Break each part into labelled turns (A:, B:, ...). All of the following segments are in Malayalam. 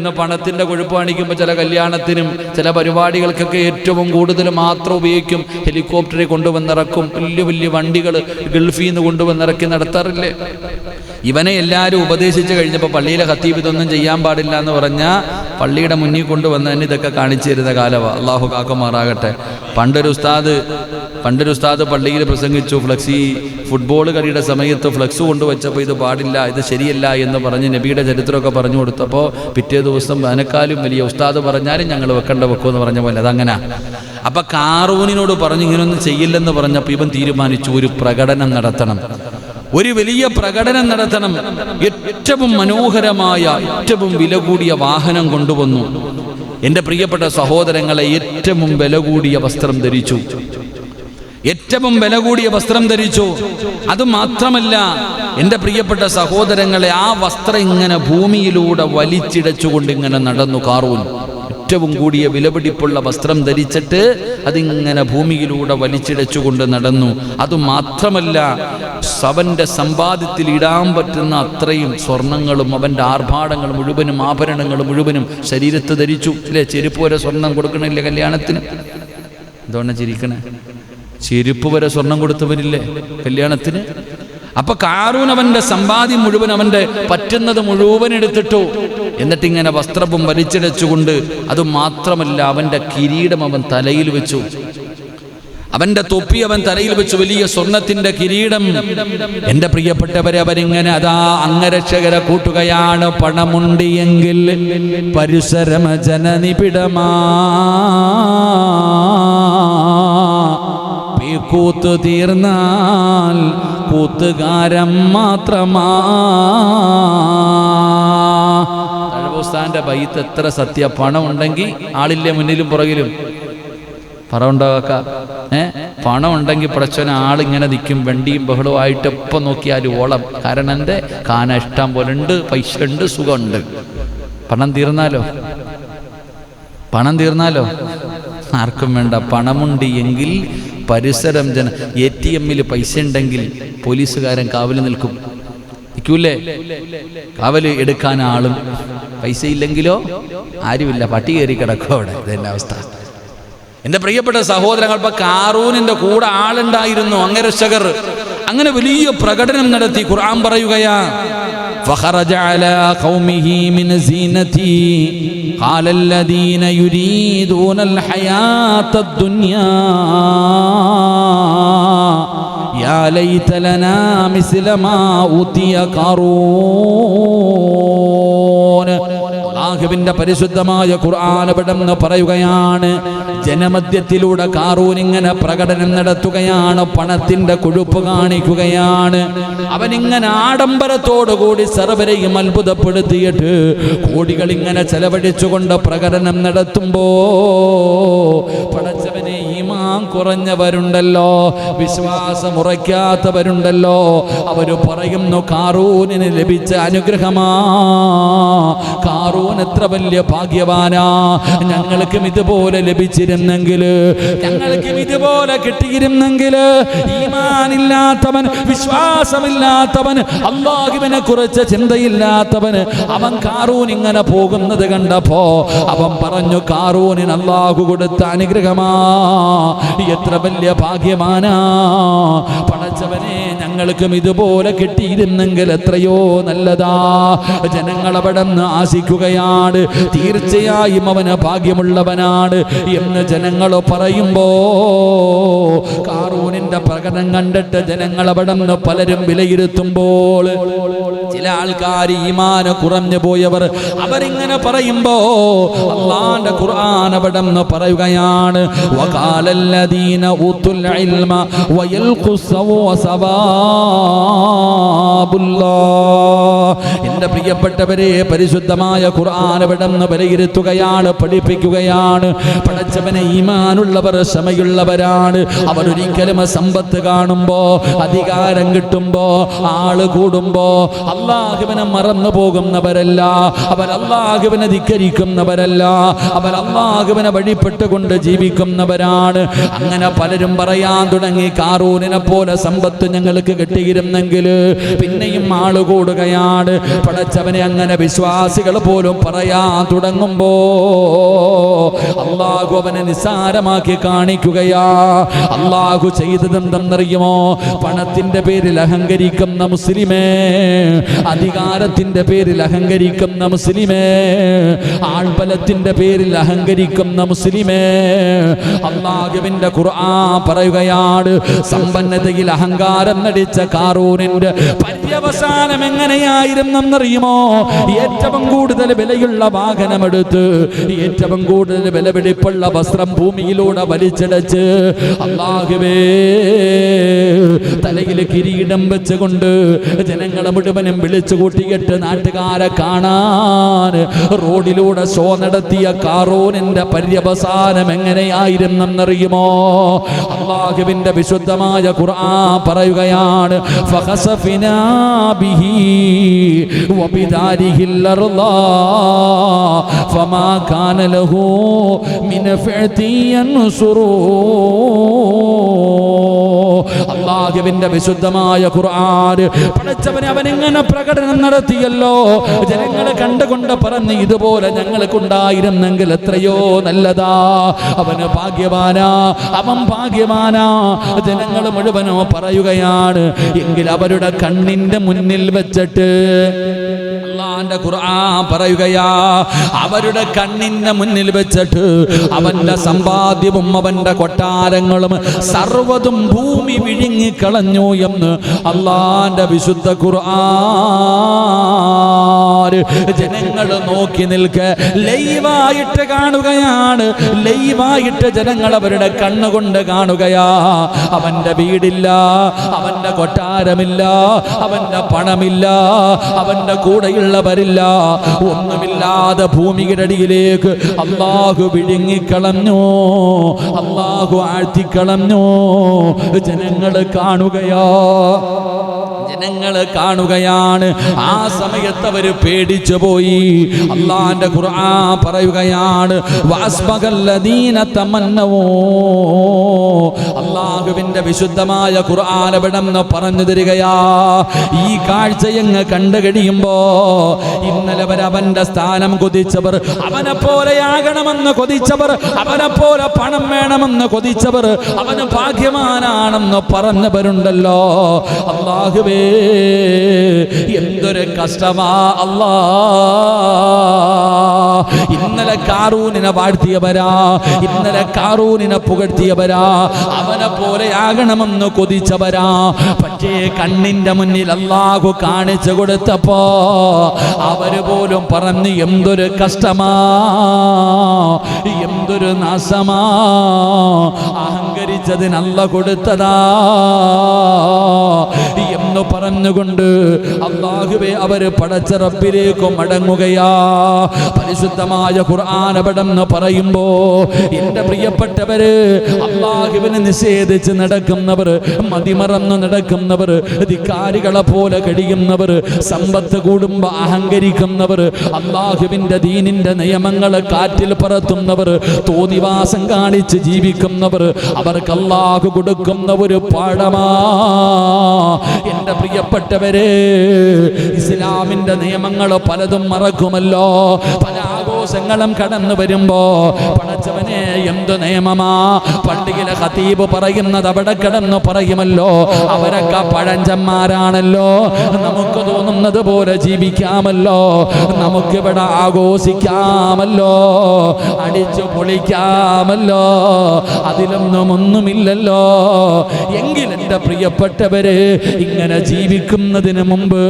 A: ഇന്ന് പണത്തിന്റെ കൊഴുപ്പ് കാണിക്കുമ്പോൾ ചില കല്യാണത്തിനും ചില പരിപാടികൾക്കൊക്കെ ഏറ്റവും കൂടുതൽ മാത്രം ഉപയോഗിക്കും. ഹെലികോപ്റ്ററെ കൊണ്ടുവന്നിറക്കും. വലിയ വലിയ വണ്ടികൾ ഗൾഫിൽ നിന്ന് കൊണ്ടുവന്നിറക്കി നടത്താറില്ലേ? ഇവനെ എല്ലാവരും ഉപദേശിച്ചു കഴിഞ്ഞപ്പോൾ പള്ളിയിലെ ഹത്തീബ് ഇതൊന്നും ചെയ്യാൻ പാടില്ല എന്ന് പറഞ്ഞാൽ പള്ളിയുടെ മുന്നിൽ കൊണ്ടുവന്ന് കൊണ്ടുവന്നതിന് ഇതൊക്കെ കാണിച്ചു തരുന്ന കാലമാണ് അള്ളാഹു കാക്കുമാറാകട്ടെ. പണ്ടൊരു ഉസ്താദ് പണ്ടൊരു ഉസ്താദ് പള്ളിയിൽ പ്രസംഗിച്ചു ഫ്ലക്സി ഫുട്ബോൾ കളിയുടെ സമയത്ത് ഫ്ലക്സ് കൊണ്ടുവച്ചപ്പോൾ ഇത് പാടില്ല ഇത് ശരിയല്ല എന്ന് പറഞ്ഞ് നബിയുടെ ചരിത്രമൊക്കെ പറഞ്ഞു കൊടുത്തപ്പോൾ പിറ്റേ ദിവസം അനക്കാലും വലിയ ഉസ്താദ് പറഞ്ഞാലും ഞങ്ങൾ വെക്കേണ്ട വെക്കുമെന്ന് പറഞ്ഞ പോലെ. അതങ്ങനെ. അപ്പം കാറൂനിനോട് പറഞ്ഞു ഇങ്ങനൊന്നും ചെയ്യില്ലെന്ന് പറഞ്ഞപ്പോൾ ഇവൻ തീരുമാനിച്ചു ഒരു പ്രകടനം നടത്തണം. ഒരു വലിയ പ്രകടനം നടത്തണം. ഏറ്റവും മനോഹരമായ ഏറ്റവും വില കൂടിയ വാഹനം കൊണ്ടുവന്നു. എന്റെ പ്രിയപ്പെട്ട സഹോദരങ്ങളെ ഏറ്റവും വില കൂടിയ വസ്ത്രം ധരിച്ചു. ഏറ്റവും വില കൂടിയ വസ്ത്രം ധരിച്ചു. അത് മാത്രമല്ല എന്റെ പ്രിയപ്പെട്ട സഹോദരങ്ങളെ ആ വസ്ത്രം ഇങ്ങനെ ഭൂമിയിലൂടെ വലിച്ചിടച്ചുകൊണ്ട് ഇങ്ങനെ നടന്നു കാറൂൻ. ഏറ്റവും കൂടിയ വിലപിടിപ്പുള്ള വസ്ത്രം ധരിച്ചിട്ട് അതിങ്ങനെ ഭൂമിയിലൂടെ വലിച്ചിടച്ചുകൊണ്ട് നടന്നു. അത് മാത്രമല്ല അവന്റെ സമ്പാദ്യത്തിൽ ഇടാൻ പറ്റുന്ന അത്രയും സ്വർണങ്ങളും അവന്റെ ആർഭാടങ്ങൾ മുഴുവനും ആഭരണങ്ങൾ മുഴുവനും ശരീരത്ത് ധരിച്ചു. അല്ലേ ചെരുപ്പ് വരെ സ്വർണം കൊടുക്കണില്ലേ കല്യാണത്തിന്? എന്തുകൊണ്ടാണ് ചിരിക്കണേ. ചെരുപ്പ് വരെ സ്വർണം കൊടുത്തവരില്ലേ കല്യാണത്തിന്? അപ്പൊ കാറൂൻ അവന്റെ സമ്പാദ്യം മുഴുവൻ അവന്റെ പറ്റുന്നത് മുഴുവൻ എടുത്തിട്ടു. എന്നിട്ട് ഇങ്ങനെ വസ്ത്രവും വലിച്ചിടച്ചുകൊണ്ട് അത് മാത്രമല്ല അവന്റെ കിരീടം അവൻ തലയിൽ വെച്ചു. അവന്റെ തൊപ്പി അവൻ തലയിൽ വെച്ച്. വലിയ സ്വർണത്തിന്റെ കിരീടം. എന്റെ പ്രിയപ്പെട്ടവരെ അവരിങ്ങനെ അതാ അംഗരക്ഷകരെ കൂട്ടുകയാണ്. പണമുണ്ട് എങ്കിൽ പരിസരമ ജനനിപിടമാ കൂത്ത് തീർന്നാൽ കൂത്തുകാരം മാത്രമാ. ഉസ്താന്റെ ബൈത്ത് എത്ര സത്യ? പണം ഉണ്ടെങ്കിൽ ആളില്ലേ മുന്നിലും പുറകിലും? പറ ഉണ്ടാക്ക ഏ? പണം ഉണ്ടെങ്കിൽ പടച്ചവന് ആളിങ്ങനെ നിൽക്കും വണ്ടിയും ബഹളവും ആയിട്ട് എപ്പം നോക്കിയാലും ഓളം. കാരണം എന്റെ കാന ഇഷ്ടം പോലെ ഉണ്ട് പൈസ ഉണ്ട് സുഖമുണ്ട്. പണം തീർന്നാലോ? പണം തീർന്നാലോ? ആർക്കും വേണ്ട. പണമുണ്ട് എങ്കിൽ പരിസരം ജന എ ടി എമ്മിൽ പൈസ ഉണ്ടെങ്കിൽ പോലീസുകാരൻ കാവൽ നിൽക്കും. നിൽക്കൂലേ കാവൽ എടുക്കാൻ ആളും പൈസ ഇല്ലെങ്കിലോ ആരുമില്ല. പട്ടി കയറി കിടക്കും അവിടെ. ഇതെന്നെ അവസ്ഥ. എന്റെ പ്രിയപ്പെട്ട സഹോദരങ്ങൾ ഇപ്പൊ കാറൂനിന്റെ കൂടെ ആളുണ്ടായിരുന്നു. അങ്ങരക്ഷകർ. അങ്ങനെ വലിയ പ്രകടനം നടത്തി ഖുർആൻ പറയുകയാ فخرج على قومه من زينته قال الذين يريدون الحياة الدنيا يا ليت لنا مثل ما أوتي قارون. അള്ളാഹുവിന്റെ പരിശുദ്ധമായ ഖുർആൻ പെട്ടെന്ന് പറയുകയാണ്. ജനമധ്യത്തിലൂടെ കാറൂൻ ഇങ്ങനെ പ്രകടനം നടത്തുകയാണ്. പണത്തിന്റെ കൊഴുപ്പ് കാണിക്കുകയാണ്. അവൻ അവനിങ്ങനെ ആഡംബരത്തോടുകൂടി സർവരെയും അത്ഭുതപ്പെടുത്തിയിട്ട് കോടികൾ ഇങ്ങനെ ചെലവഴിച്ചുകൊണ്ട് പ്രകടനം നടത്തുമ്പോ പടച്ചവനെ ഈമാൻ കുറഞ്ഞവരുണ്ടല്ലോ. വിശ്വാസം ഉറയ്ക്കാത്തവരുണ്ടല്ലോ അവർ പറയുന്നു കാറൂനിന് ലഭിച്ച അനുഗ്രഹമാ. കാറൂൻ എത്ര വലിയ ഭാഗ്യവാനാ. ഞങ്ങൾക്കും ഇതുപോലെ ലഭിച്ചിരുന്നെങ്കിൽ ഞങ്ങൾക്കും ഇതുപോലെ കിട്ടിയിരുന്നെങ്കിൽ ഈമാനില്ലാത്തവൻ വിശ്വാസമില്ലാത്തവൻ അള്ളാഹുവിനെ കുറിച്ച് ചിന്തയില്ലാത്തവന് അവൻ കാറൂൻ ഇങ്ങനെ പോകുന്നത് കണ്ടപ്പോ അവൻ പറഞ്ഞു കാറൂനിന് അള്ളാഹു കൊടുത്ത അനുഗ്രഹമാ. എത്ര വലിയ ഭാഗ്യമാനാ. പടച്ചവനെ ഞങ്ങൾക്കും ഇതുപോലെ കിട്ടിയിരുന്നെങ്കിൽ എത്രയോ നല്ലതാ. ജനങ്ങൾ അവിടെ നിന്ന് ആശിക്കുകയാണ് തീർച്ചയായും അവന് ഭാഗ്യമുള്ളവനാണ് എന്ന് ജനങ്ങൾ പറയുമ്പോ കാറൂനിന്റെ പ്രകടനം കണ്ടിട്ട് ജനങ്ങൾ അവിടെ നിന്ന് പലരും വിലയിരുത്തുമ്പോൾ ചില ആൾക്കാർ ഈമാന് കുറഞ്ഞു പോയവർ അവരിങ്ങനെ പറയുമ്പോ അള്ളാന്റെ ഖുർആൻ അവിടെ നിന്ന് പറയുകയാണ് വകാലല്ലദീന ഊത്തുൽ ഇൽമ വയൽഖുസവ സവാബുല്ലാ. എന്റെ പ്രിയപ്പെട്ടവരെ പരിശുദ്ധമായ ഖുർആൻ നിന്ന് വിലയിരുത്തുകയാണ് പഠിപ്പിക്കുകയാണ്. പടച്ചവനെ ഈമാനുള്ളവർ ക്ഷമയുള്ളവരാണ്. അവരൊരിക്കലും സമ്പത്ത് കാണുമ്പോ അധികാരം കിട്ടുമ്പോ ആൾ കൂടുമ്പോ അള്ളാഹുവിനെ മറന്നു പോകുന്നവരല്ല. അവർ അള്ളാഹുവിനെ ധിക്കരിക്കുന്നവരല്ല. അവർ അള്ളാഹുവിനെ വഴിപ്പെട്ടുകൊണ്ട് ജീവിക്കുന്നവരാണ്. അങ്ങനെ പലരും പറയാൻ തുടങ്ങി കാറൂനിനെ പോലെ സമ്പത്ത് ഞങ്ങൾക്ക് കിട്ടിയിരുന്നെങ്കിൽ പിന്നെയും ആൾ കൂടുകയാണ്. പടച്ചവനെ അങ്ങനെ വിശ്വാസികൾ പോലും പറയാൻ തുടങ്ങുമ്പോ അള്ളാഹു അവനെ നിസ്സാരമാക്കി കാണിക്കുകയാ. അള്ളാഹു ചെയ്തതെന്തെന്നറിയുമോ പണത്തിന്റെ പേരിൽ അഹങ്കരിക്കുന്ന മുസ്ലിമേ അധികാരത്തിന്റെ പേരിൽ അഹങ്കരിക്കുന്ന മുസ്ലിമേ ആൾബലത്തിന്റെ പേരിൽ അഹങ്കരിക്കുന്ന മുസ്ലിമേ. അള്ളാഹുവിന്റെ ഖുർആൻ പറയുകയാണ് സമ്പന്നതയിൽ അഹങ്കാരം നടിച്ച കാറൂനിന്റെ പര്യവസാനം എങ്ങനെയായിരുന്നെന്നറിയുമോ? ഏറ്റവും കൂടുതൽ വിലയുള്ള വാഹനമെടുത്ത് ഏറ്റവും കൂടുതൽ വിലപിടിപ്പുള്ള വസ്ത്രം ഭൂമിയിലൂടെ വലിച്ചടച്ച് അള്ളാഹുവേ തലയിൽ കിരീടം വെച്ചുകൊണ്ട് ജനങ്ങളെ മുഴുവനും വിളിച്ചു കൂട്ടിയിട്ട് നാട്ടുകാരെ കാണാൻ റോഡിലൂടെ ഷോ നടത്തിയ കാറോനിന്റെ പര്യവസാനം എങ്ങനെയായിരുന്നെന്നറിയുമോ? അള്ളാഹുവിന്റെ വിശുദ്ധമായ ഖുർആൻ പറയുകയാണ് ഫഹസഫിനാ ബിഹി വബിദാരിഹിൽ അർളാ ഫമാ كان له من فعتي അള്ളാഹുവിന്റെ വിശുദ്ധമായ ഖുർആൻ പഠിച്ചവനെ അവൻ എങ്ങനെ പ്രകടനം നടത്തിയല്ലോ. ജനങ്ങളെ കണ്ടുകൊണ്ട് പറഞ്ഞ് ഇതുപോലെ ഞങ്ങൾക്കുണ്ടായിരുന്നെങ്കിൽ എത്രയോ നല്ലതാ. അവന് ഭാഗ്യവാനാ അവൻ ഭാഗ്യവാനാ. ജനങ്ങൾ മുഴുവനോ പറയുകയാണ് എങ്കിൽ അവരുടെ കണ്ണിന്റെ മുന്നിൽ വെച്ചിട്ട് അള്ളാന്റെ ഖുർആൻ പറയുകയാ അവരുടെ കണ്ണിന്റെ മുന്നിൽ വെച്ചിട്ട് അവന്റെ സമ്പാദ്യവും അവന്റെ കൊട്ടാരങ്ങളും സർവതും ഭൂമി വിഴുങ്ങിക്കളഞ്ഞു എന്ന് അള്ളാന്റെ വിശുദ്ധ ഖുർആൻ ജനങ്ങൾ നോക്കി നിൽക്ക്. ലൈവായിട്ട് കാണുകയാണ്. ലൈവായിട്ട് ജനങ്ങൾ അവരുടെ കണ്ണുകൊണ്ട് കാണുകയാ. അവന്റെ വീടില്ല അവന്റെ കൊട്ടാരമില്ല അവന്റെ പണമില്ല അവന്റെ കൂടെയുള്ളവരില്ല. ഒന്നുമില്ലാതെ ഭൂമിയുടെ അടിയിലേക്ക് അള്ളാഹു വിഴുങ്ങിക്കളഞ്ഞു. അള്ളാഹു ആഴ്ത്തിക്കളഞ്ഞു. ജനങ്ങൾ കാണുകയാ. ജനങ്ങൾ കാണുകയാണ്. ആ സമയത്ത് അവർ പേടിച്ചു പോയി. അള്ളാന്റെ ഖുർആൻ പറയുകയാണ് അള്ളാഹുവിന്റെ വിശുദ്ധമായ ഖുർആൻ എവിടെന്ന് പറഞ്ഞു തരികയാ. ഈ കാഴ്ചയങ്ങ് കണ്ടു കഴിയുമ്പോ ഇന്നലെ അവന്റെ സ്ഥാനം കൊതിച്ചവർ അവനെ പോലെയാകണമെന്ന് കൊതിച്ചവർ അവനെ പോലെ പണം വേണമെന്ന് കൊതിച്ചവർ അവന് ഭാഗ്യമാനാണെന്ന് പറഞ്ഞവരുണ്ടല്ലോ. അള്ളാഹുവേ എന്തൊരു കഷ്ടമാ അല്ലാ. ഇന്നലെ കാറൂനിനെ വാഴ്ത്തിയവരാ ഇന്നലെ കാറൂനിനെ പുകഴ്ത്തിയവരാ അവനെ പോലെ ആകണമെന്ന് കൊതിച്ചവരാ. പക്ഷേ കണ്ണിന്റെ മുന്നിൽ അല്ലാഹു കാണിച്ചു കൊടുത്തപ്പോ അവർ പോലും പറഞ്ഞു എന്തൊരു കഷ്ടമാ എന്തൊരു നാശമാ. അഹങ്കരിച്ചതിനല്ല കൊടുത്തതാ. എന്ന് പറഞ്ഞുകൊണ്ട് അള്ളാഹുവെ അവർ പടച്ച റബ്ബിലേക്ക് മടങ്ങുകയാ. പരിശുദ്ധമായ ഖുർആൻ എന്ന് പറയുമ്പോ എന്റെ പ്രിയപ്പെട്ടവര് അള്ളാഹുവിനെ നിഷേധിച്ച് നടക്കുന്നവർ മതിമറന്നു നടക്കുന്നവർ ധിക്കാരികളെ പോലെ കഴിയുന്നവർ സമ്പത്ത് കൂടുമ്പോ അഹങ്കരിക്കുന്നവർ അള്ളാഹുവിന്റെ ദീനിന്റെ നിയമങ്ങളെ കാറ്റിൽ പറത്തുന്നവർ തോന്നിവാസം കാണിച്ച് ജീവിക്കുന്നവർ അവർക്ക് അള്ളാഹു കൊടുക്കുന്ന ഒരു പാഠമാ. എന്റെ പ്രിയപ്പെട്ടവരെ ഇസ്ലാമിന്റെ നിയമങ്ങൾ പലതും മറക്കുമല്ലോ. പല ആഘോഷങ്ങളും കടന്നു വരുമ്പോ പടച്ചവനെ എന്ത് നിയമമാ? പള്ളിയിലെ ഖതീബ് പറയുന്നത് അവിടെ കിടന്നു പറയുമല്ലോ. അവരൊക്കെ പഴഞ്ചന്മാരാണല്ലോ. നമുക്ക് തോന്നുന്നത് പോലെ ജീവിക്കാമല്ലോ. നമുക്കിവിടെ ആഘോഷിക്കാമല്ലോ. അടിച്ചു പൊളിക്കാമല്ലോ. അതിലൊന്നും ഒന്നുമില്ലല്ലോ. എങ്കിൽ എന്റെ പ്രിയപ്പെട്ടവര് ഇങ്ങനെ ജീവിക്കുന്നതിന് മുമ്പ്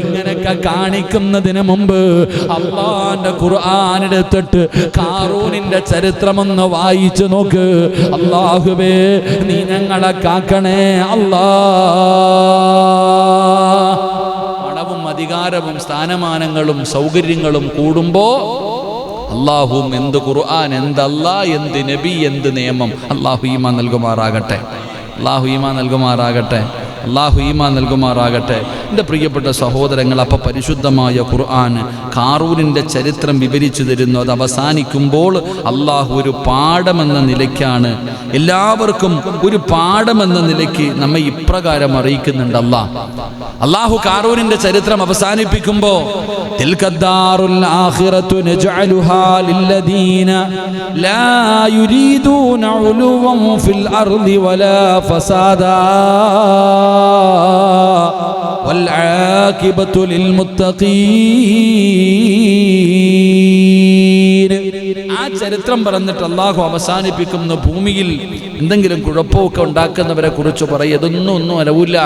A: ഇങ്ങനെയൊക്കെ കാണിക്കുന്നതിന് മുമ്പ് അള്ളാന്റെ ഖുർആാനെടുത്തിട്ട് കാറൂനിന്റെ ചരിത്രമൊന്ന് വായിച്ചു നോക്ക്. അള്ളാഹുബേ നീ ഞങ്ങളെ കാക്കണേ അല്ലാ പണവും അധികാരവും സ്ഥാനമാനങ്ങളും സൗകര്യങ്ങളും കൂടുമ്പോ അള്ളാഹും എന്ത് ഖുർആൻ എന്തല്ല എന്ത് നബി എന്ത് നിയമം അള്ളാഹു ഈമാ നൽകുമാറാകട്ടെ. അള്ളാഹു ഈമാ നൽകുമാറാകട്ടെ. അള്ളാഹു ഈമാ നൽകുമാറാകട്ടെ. എന്റെ പ്രിയപ്പെട്ട സഹോദരങ്ങൾ അപ്പം പരിശുദ്ധമായ ഖുർആൻ കാറൂനിന്റെ ചരിത്രം വിവരിച്ചു തരുന്നു. അത് അവസാനിക്കുമ്പോൾ അള്ളാഹു ഒരു പാഠമെന്ന നിലയ്ക്കാണ്. എല്ലാവർക്കും ഒരു പാഠമെന്ന നിലയ്ക്ക് നമ്മെ ഇപ്രകാരം അറിയിക്കുന്നുണ്ട് അള്ളാഹ് അള്ളാഹു കാറൂനിന്റെ ചരിത്രം അവസാനിപ്പിക്കുമ്പോൾ ഫസാദാ. والعاقبة للمتقين ചരിത്രം പറഞ്ഞിട്ട് അള്ളാഹു അവസാനിപ്പിക്കുന്ന ഭൂമിയിൽ എന്തെങ്കിലും കുഴപ്പമൊക്കെ ഉണ്ടാക്കുന്നവരെ കുറിച്ച് പറയും. ഇതൊന്നും ഒന്നും അലവില്ല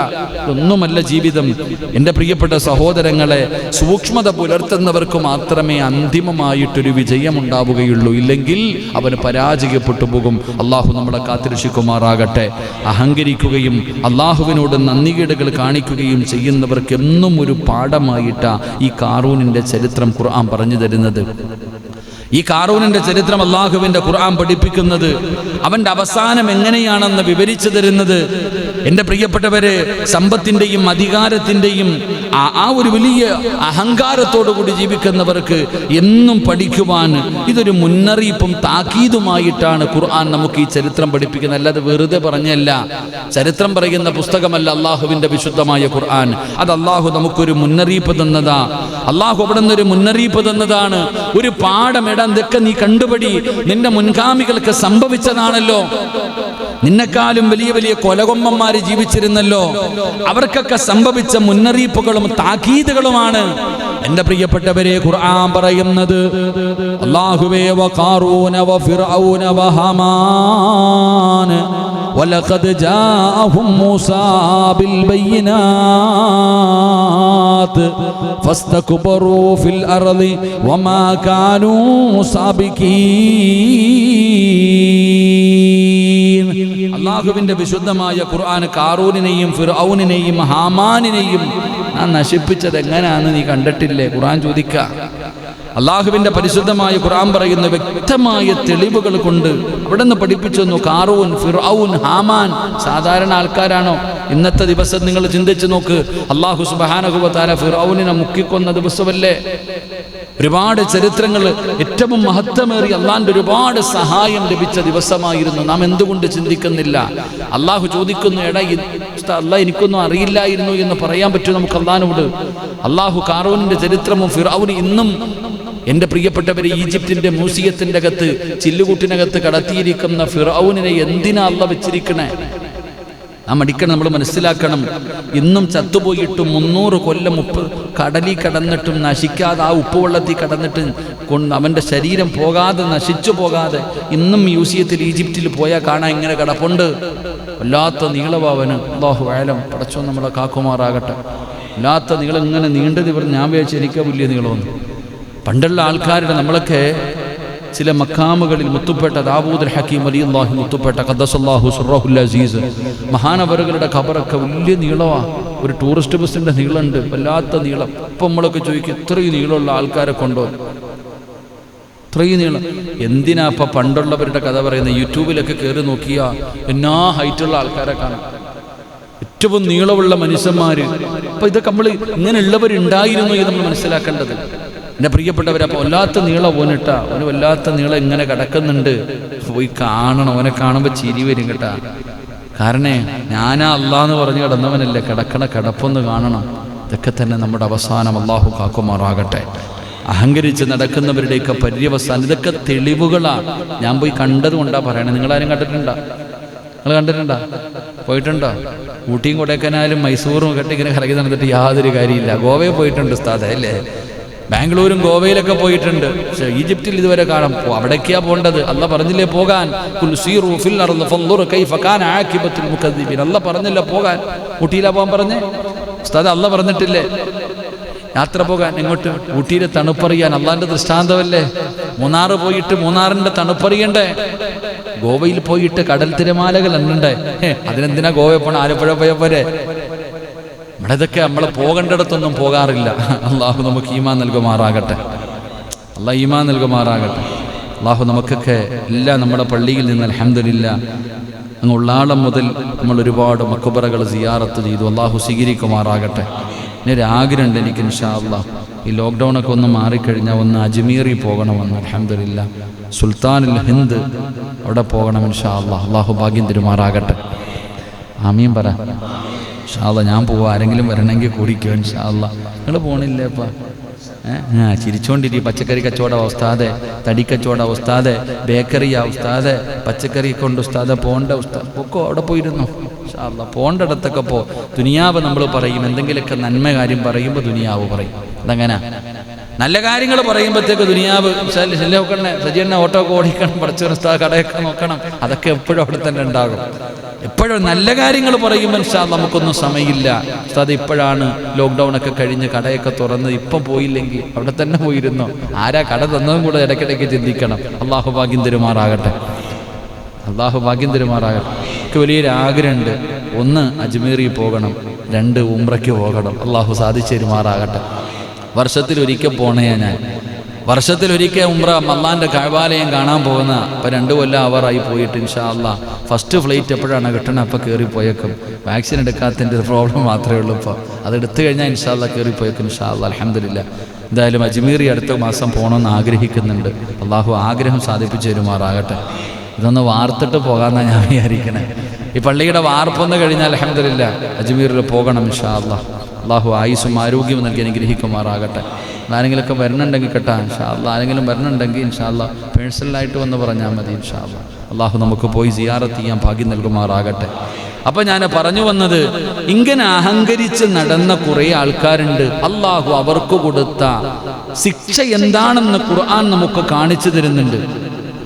A: ഒന്നുമല്ല ജീവിതം. എന്റെ പ്രിയപ്പെട്ട സഹോദരങ്ങളെ സൂക്ഷ്മത പുലർത്തുന്നവർക്ക് മാത്രമേ അന്തിമമായിട്ടൊരു വിജയം ഉണ്ടാവുകയുള്ളൂ ഇല്ലെങ്കിൽ അവന് പരാജയപ്പെട്ടു പോകും. അള്ളാഹു നമ്മളെ കാത്തിരക്ഷിക്കുമാറാകട്ടെ. അഹങ്കരിക്കുകയും അള്ളാഹുവിനോട് നന്ദികേടുകൾ കാണിക്കുകയും ചെയ്യുന്നവർക്ക് എന്നും ഒരു പാഠമായിട്ടാണ് ഈ കാറൂനിന്റെ ചരിത്രം ഖുർആൻ പറഞ്ഞു തരുന്നത്. ഈ കാറൂനിന്റെ ചരിത്രം അള്ളാഹുവിന്റെ ഖുർആൻ പഠിപ്പിക്കുന്നത് അവന്റെ അവസാനം എങ്ങനെയാണെന്ന് വിവരിച്ചു തരുന്നത് എന്റെ പ്രിയപ്പെട്ടവരെ സമ്പത്തിന്റെയും അധികാരത്തിന്റെയും ആ ഒരു വലിയ അഹങ്കാരത്തോടു കൂടി ജീവിക്കുന്നവർക്ക് എന്നും പഠിക്കുവാൻ ഇതൊരു മുന്നറിയിപ്പും താക്കീതുമായിട്ടാണ് ഖുർആൻ നമുക്ക് ഈ ചരിത്രം പഠിപ്പിക്കുന്നത്. അല്ലാതെ വെറുതെ പറഞ്ഞല്ല. ചരിത്രം പറയുന്ന പുസ്തകമല്ല അള്ളാഹുവിന്റെ വിശുദ്ധമായ ഖുർആൻ. അത് അള്ളാഹു നമുക്കൊരു മുന്നറിയിപ്പ് തന്നതാ. അള്ളാഹു അവിടെ നിന്നൊരു മുന്നറിയിപ്പ് തന്നതാണ്. ഒരു പാഠം എടാ ഇതൊക്കെ നീ കണ്ടുപടി. നിന്റെ മുൻഗാമികൾക്ക് സംഭവിച്ചതാണല്ലോ. നിന്നെക്കാളും വലിയ വലിയ കൊലകൊമ്പന്മാര് ജീവിച്ചിരുന്നല്ലോ. അവർക്കൊക്കെ സംഭവിച്ച മുന്നറിയിപ്പുകളും താക്കീതുകളുമാണ്. എന്റെ പ്രിയപ്പെട്ടവരെ ഖുർആൻ പറയുന്നത് അല്ലാഹുവേ വഖാറൂന വഫിർഔന വഹമാൻ ولقد جاءهم موسى بالبينات فاستكبروا في الأرض وما كانوا سابقين അള്ളാഹുവിന്റെ വിശുദ്ധമായ ഖുർആൻ കാറൂനിനെയും ഫിർഔനിനെയും ഹാമാനിനെയും ഞാൻ നശിപ്പിച്ചത് എങ്ങനെയാണെന്ന് നീ കണ്ടിട്ടില്ലേ ഖുർആൻ ചോദിക്ക അള്ളാഹുവിന്റെ പരിശുദ്ധമായ ഖുർആൻ പറയുന്ന വ്യക്തമായ തെളിവുകൾ കൊണ്ട് അവിടെ നിന്ന് പഠിപ്പിച്ചു തന്നു. Qarun Firaun Haman. സാധാരണ ആൾക്കാരാണോ? ഇന്നത്തെ ദിവസം നിങ്ങൾ ചിന്തിച്ചു നോക്ക്. അള്ളാഹു സുബാനഹുബത്താല ഫിറൌനിനെ മുക്കിക്കൊന്ന ദിവസമല്ലേ? ഒരുപാട് ചരിത്രങ്ങൾ ഏറ്റവും മഹത്വമേറിയ അള്ളാന്റെ ഒരുപാട് സഹായം ലഭിച്ച ദിവസമായിരുന്നു. നാം എന്തുകൊണ്ട് ചിന്തിക്കുന്നില്ല? അള്ളാഹു ചോദിക്കുന്നു എടാ അല്ല എനിക്കൊന്നും അറിയില്ലായിരുന്നു എന്ന് പറയാൻ പറ്റും നമുക്ക് അള്ളഹാനോട്? അള്ളാഹു കാറൂനിന്റെ ചരിത്രവും ഫിറൌന് ഇന്നും എന്റെ പ്രിയപ്പെട്ടവരെ ഈജിപ്തിന്റെ മ്യൂസിയത്തിന്റെ അകത്ത് ചില്ലുകൂട്ടിനകത്ത് കടത്തിയിരിക്കുന്ന ഫിറൌനിനെ എന്തിനാ വെച്ചിരിക്കണേ? ആ മടിക്കണം നമ്മൾ മനസ്സിലാക്കണം. ഇന്നും ചത്തുപോയിട്ടും മുന്നൂറ് കൊല്ലം ഉപ്പ് കടലിൽ കടന്നിട്ടും നശിക്കാതെ ആ ഉപ്പുവെള്ളത്തിൽ കടന്നിട്ട് കൊണ്ട് അവന്റെ ശരീരം പോകാതെ നശിച്ചു പോകാതെ ഇന്നും മ്യൂസിയത്തിൽ ഈജിപ്തിൽ പോയാൽ കാണാൻ ഇങ്ങനെ കിടപ്പുണ്ട്. വല്ലാത്ത നീളവാവന് അള്ളാഹു വേലം പടച്ചോ നമ്മളെ കാക്കുമാറാകട്ടെ. വല്ലാത്ത നീളം ഇങ്ങനെ നീണ്ടത് ഇവർ ഞാൻ വിചാരിച്ചിരിക്കാൻ വലിയ നീളമൊന്നും. പണ്ടുള്ള ആൾക്കാരുടെ നമ്മളൊക്കെ ചില മക്കാമുകളിൽ മുത്തുപ്പെട്ട ദാവൂദ് ഹക്കീം അലി അള്ളാഹു മുത്തുപ്പെട്ട ഖദ്ദസല്ലാഹു സുറഹുൽ അസീസ്. മഹാനവറുകളുടെ ഖബറൊക്കെ വലിയ നീളമാണ് ഒരു ടൂറിസ്റ്റ് ബസ്സിന്റെ നീളമുണ്ട് വല്ലാത്ത നീളം. ഇപ്പം നമ്മളൊക്കെ ചോദിക്കും ഇത്രയും നീളമുള്ള ആൾക്കാരെ കൊണ്ടോ? ഇത്രയും നീളം. എന്തിനാ ഇപ്പം പണ്ടുള്ളവരുടെ കഥ പറയുന്നത്? യൂട്യൂബിലൊക്കെ കയറി നോക്കിയാൽ എന്നാ ഹൈറ്റുള്ള ആൾക്കാരെ കാണാം. ഏറ്റവും നീളമുള്ള മനുഷ്യന്മാർ അപ്പം ഇതൊക്കെ നമ്മൾ ഇങ്ങനെയുള്ളവരുണ്ടായിരുന്നു എന്ന് നമ്മൾ മനസ്സിലാക്കേണ്ടത്. എന്റെ പ്രിയപ്പെട്ടവരെ അപ്പോൾ വല്ലാത്ത നീളം ഓനിട്ട അവന് വല്ലാത്ത നീളം ഇങ്ങനെ കിടക്കുന്നുണ്ട്. പോയി കാണണം. അവനെ കാണുമ്പോൾ ചിരി വരും കേട്ടാ. കാരണേ ഞാനാ അല്ലാന്ന് പറഞ്ഞു കിടന്നവനല്ലേ. കിടക്കണ കിടപ്പൊന്ന് കാണണം. ഇതൊക്കെ തന്നെ നമ്മുടെ അവസാനം അള്ളാഹു കാക്കുമാറാകട്ടെ. അഹങ്കരിച്ച് നടക്കുന്നവരുടെയൊക്കെ പര്യവസാനം. ഇതൊക്കെ തെളിവുകളാണ് ഞാൻ പോയി കണ്ടത് കൊണ്ടാ പറയണേ. നിങ്ങളാരും കണ്ടിട്ടുണ്ടോ? നിങ്ങൾ കണ്ടിട്ടുണ്ടോ? പോയിട്ടുണ്ടോ? ഊട്ടിയും കൊടൈക്കനാലും മൈസൂറും ഒക്കെ ഇങ്ങനെ കറങ്ങി നടന്നിട്ട് യാതൊരു കാര്യമില്ല ഗോവയിൽ പോയിട്ടുണ്ട് ഉസ്താദ് അല്ലേ? ബാംഗ്ലൂരും ഗോവയിലൊക്കെ പോയിട്ടുണ്ട്. പക്ഷെ ഈജിപ്തിൽ ഇതുവരെ കാണാം. അവിടേക്കാ പോകേണ്ടത് അല്ല പറഞ്ഞില്ലേ പോകാൻ? അല്ല പറഞ്ഞില്ല പോകാൻ? ഊട്ടിയിലാ പോകാൻ പറഞ്ഞേ? ഉസ്താദ് അല്ല പറഞ്ഞിട്ടില്ലേ? യാത്ര പോകാൻ എങ്ങോട്ട്? ഊട്ടിയിലെ തണുപ്പറിയാൻ അള്ളാന്റെ ദൃഷ്ടാന്തമല്ലേ? മൂന്നാറ് പോയിട്ട് മൂന്നാറിന്റെ തണുപ്പറിയണ്ടേ? ഗോവയിൽ പോയിട്ട് കടൽ തിരമാലകൾ എണ്ണണ്ടേ അതിനെന്തിനാ ഗോവയെ പോണ? ആലപ്പുഴ പോയ പോരെ? ഇവിടെ ഇതൊക്കെ നമ്മൾ പോകേണ്ടിടത്തൊന്നും പോകാറില്ല. അള്ളാഹു നമുക്ക് ഈമാൻ നൽകുമാറാകട്ടെ. അള്ളാഹ് ഈമാൻ നൽകുമാറാകട്ടെ. അള്ളാഹു നമുക്കൊക്കെ എല്ലാം നമ്മുടെ പള്ളിയിൽ നിന്ന് അലഹമില്ല അങ്ങ് ഉള്ളാളം മുതൽ നമ്മൾ ഒരുപാട് മക്കുബറകൾ സിയാറത്ത് ചെയ്തു. അള്ളാഹു സ്വീകരിക്കുമാറാകട്ടെ. ഇനി ഒരു ആഗ്രഹമുണ്ട് എനിക്ക് ഇൻഷാല്ല ഈ ലോക്ക്ഡൗണൊക്കെ ഒന്ന് മാറിക്കഴിഞ്ഞാൽ ഒന്ന് അജ്മീറിൽ പോകണമെന്ന്. അലഹമില്ല സുൽത്താനുൽ ഹിന്ദ് അവിടെ പോകണം ഇൻഷാ അള്ളാഹ് അള്ളാഹു ഭാഗ്യം തിരുമാറാകട്ടെ. ആമീൻ പറ. ഇൻഷാല്ല ഞാൻ പോവാ. ആരെങ്കിലും വരണമെങ്കിൽ കൂടിക്കോ ഷാള നിങ്ങൾ പോണില്ലേ അപ്പാ ഏ? ആ ചിരിച്ചോണ്ടിരി. പച്ചക്കറി കച്ചവട ഉസ്താദെ. തടി കച്ചവടം ഉസ്താദെ. ബേക്കറിയാ ഉസ്താദെ. പച്ചക്കറി കൊണ്ട് ഉസ്താദെ പോണ്ട ഉസ്താദ് ഒക്കെ അവിടെ പോയിരുന്നു. ഷാള്ള പോണ്ടിടത്തൊക്കെ പോ. ദുനിയാവ് നമ്മൾ പറയും. എന്തെങ്കിലുമൊക്കെ നന്മ കാര്യം പറയുമ്പോൾ ദുനിയാവ് പറയും. അതങ്ങനെ? നല്ല കാര്യങ്ങൾ പറയുമ്പോഴത്തേക്ക് ദുനിയാവ് നോക്കണേ സജീവനെ ഓട്ടോ ഒക്കെ ഓടിക്കണം പഠിച്ച ഉസ്താദ് കടയൊക്കെ നോക്കണം. അതൊക്കെ എപ്പോഴും അവിടെ തന്നെ ഉണ്ടാകും. എപ്പോഴും നല്ല കാര്യങ്ങൾ പറയുമ്പോൾ സാർ നമുക്കൊന്നും സമയമില്ല. ഉസ്താദ് ഇപ്പോഴാണ് ലോക്ക്ഡൗൺ ഒക്കെ കഴിഞ്ഞ് കടയൊക്കെ തുറന്ന് ഇപ്പം പോയില്ലെങ്കിൽ അവിടെ തന്നെ പോയിരുന്നു. ആരാ കട തന്നതും കൂടെ ഇടയ്ക്കിടയ്ക്ക് ചിന്തിക്കണം. അള്ളാഹു ഭാഗ്യം തരുമാറാകട്ടെ. അള്ളാഹു ഭാഗ്യം തരുമാറാകട്ടെ. എനിക്ക് വലിയൊരു ആഗ്രഹമുണ്ട്. ഒന്ന് അജ്മീറിൽ പോകണം. രണ്ട് ഉംറയ്ക്ക് പോകണം. അള്ളാഹു സാധിച്ചു തരുമാറാകട്ടെ. വർഷത്തിൽ ഒരിക്കൽ പോണേ ഞാൻ. വർഷത്തിൽ ഒരിക്കൽ ഉംറ മല്ലാന്റെ കഴിവാലയം കാണാൻ പോകുന്ന ഇപ്പം രണ്ട് കൊല്ലം അവറായി പോയിട്ട് ഇൻഷാ അല്ലാ ഫസ്റ്റ് ഫ്ലൈറ്റ് എപ്പോഴാണ് കിട്ടണം? അപ്പോൾ കയറി പോയേക്കും വാക്സിൻ എടുക്കാത്തതിന്റെ പ്രോബ്ലം മാത്രമേ ഉള്ളൂ ഇപ്പോൾ അത് എടുത്തു കഴിഞ്ഞാൽ ഇൻഷാ അല്ലാ കയറി പോയേക്കും ഇൻഷാ അല്ലാ അലഹമില്ല എന്തായാലും അജ്മീറി അടുത്ത മാസം പോകണമെന്ന് ആഗ്രഹിക്കുന്നുണ്ട്. അള്ളാഹു ആഗ്രഹം സാധിപ്പിച്ചു തരുമാറാകട്ടെ. ഇതൊന്ന് വാർത്തിട്ട് പോകാമെന്നാണ് ഞാൻ വിചാരിക്കണേ. ഈ പള്ളിയുടെ വാർപ്പൊന്ന് കഴിഞ്ഞാൽ അലഹമില്ല അജ്മീറിൽ പോകണം ഇൻഷാ അല്ലാ അള്ളാഹു ആയുസും ആരോഗ്യവും നൽകി അനുഗ്രഹിക്കുമാറാകട്ടെ. ആരെങ്കിലുമൊക്കെ വരണുണ്ടെങ്കിൽ കേട്ടാ ഇൻഷാ അല്ലാ ആരെങ്കിലും വരണുണ്ടെങ്കിൽ ഇൻഷാ അല്ലാ പേഴ്സണലായിട്ട് വന്ന് പറഞ്ഞാൽ മതി ഇൻഷാ അല്ലാ അള്ളാഹു നമുക്ക് പോയി സിയാറത്ത് ചെയ്യാൻ ഭാഗ്യം നൽകുമാറാകട്ടെ. അപ്പൊ ഞാൻ പറഞ്ഞു വന്നത് ഇങ്ങനെ അഹങ്കരിച്ച് നടന്ന കുറെ ആൾക്കാരുണ്ട്. അള്ളാഹു അവർക്ക് കൊടുത്ത ശിക്ഷ എന്താണെന്ന് ഖുർആൻ നമുക്ക് കാണിച്ചു തരുന്നുണ്ട്.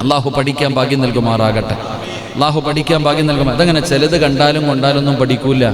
A: അള്ളാഹു പഠിക്കാൻ ഭാഗ്യം നൽകുമാറാകട്ടെ. അള്ളാഹു പഠിക്കാൻ ഭാഗ്യം നൽകും അതങ്ങനെ ചിലത് കണ്ടാലും കൊണ്ടാലൊന്നും പഠിക്കൂല.